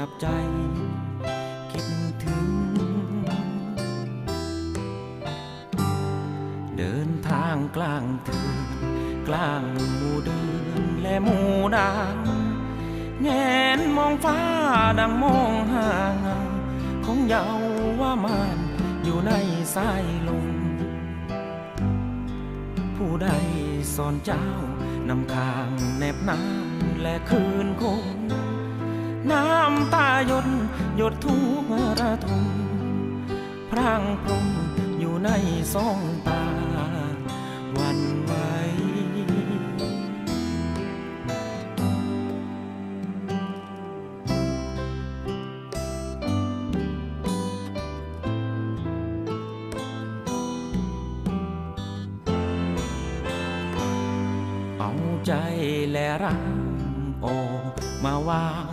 จับใจ คิดถึง เดินทางกลางเถือนกลางหมู่เดือนและหมู่ดาวแงนมองฟ้าดังมองหาเงาของเยาว่ามานอยู่ในสายลมผู้ใดสอนเจ้านำคางแนบน้ำและคืนคง น้ำตาหยดหยดทุกระทมพรางพรมอยู่ในสองตาวันไหวเอาใจและรักออมาวาง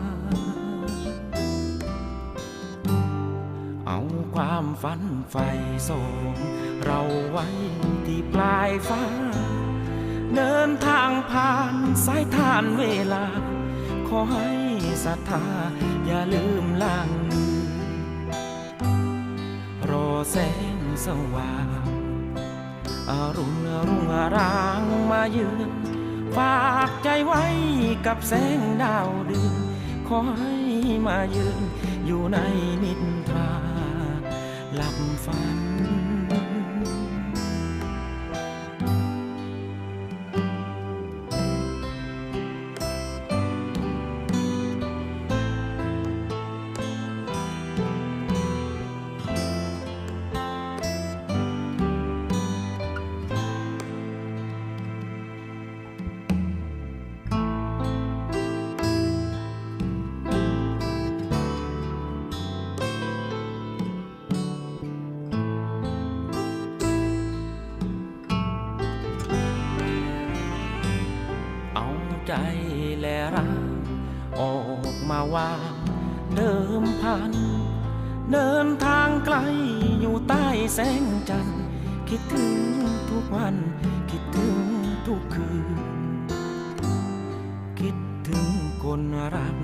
เอาความฝันไฟส่งเราไว้ที่ปลายฟ้า เดินทางผ่านสายทานเวลา ขอให้ศรัทธาอย่าลืมล่างมือรอแสงสว่างอรุณรุ่งรางมาเยือนฝากใจไว้กับแสงดาวเดือนขอให้มายืนอยู่ในนิทราห ใจและรัก ออกมาวางเดิมพัน เดินทางไกลอยู่ใต้แสงจันทร์คิดถึงทุกวัน คิดถึงทุกคืน คิดถึงคนรัก